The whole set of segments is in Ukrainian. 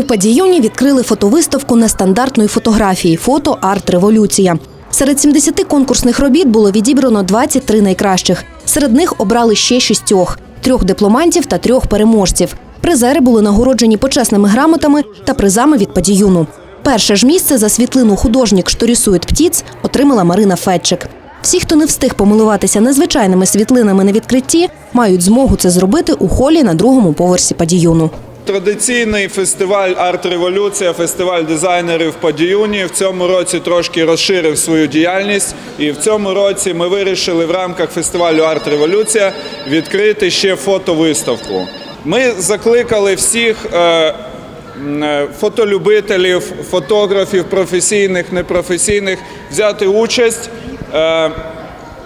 У падіюні відкрили фотовиставку нестандартної фотографії Фото Арт Революція. Серед 70 конкурсних робіт було відібрано 23 найкращих. Серед них обрали ще шістьох: трьох дипломантів та трьох переможців. Призери були нагороджені почесними грамотами та призами від падіюну. Перше ж місце за світлину художник що рисує птіц отримала Марина Фетчик. Всі, хто не встиг помилуватися незвичайними світлинами на відкритті, мають змогу це зробити у холі на другому поверсі падіюну. Традиційний фестиваль Арт-Революція, фестиваль дизайнерів по Діюні в цьому році трошки розширив свою діяльність. І в цьому році ми вирішили в рамках фестивалю Арт-Революція відкрити ще фотовиставку. Ми закликали всіх е, е, фотолюбителів, фотографів, професійних, непрофесійних взяти участь.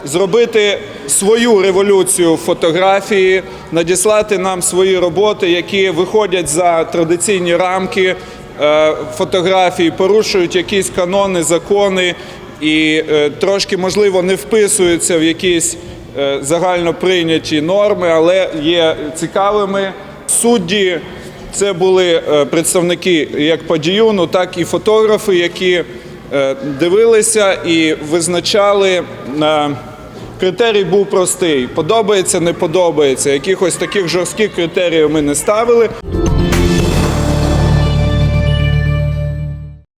Зробити свою революцію фотографії, надіслати нам свої роботи, які виходять за традиційні рамки е, фотографії, порушують якісь канони, закони і е, трошки, можливо, не вписуються в якісь е, загально прийняті норми, але є цікавими. Судді це були представники як подіюну, так і фотографи, які дивилися і визначали. Критерій був простий: подобається, не подобається. Якихось таких жорстких критеріїв ми не ставили.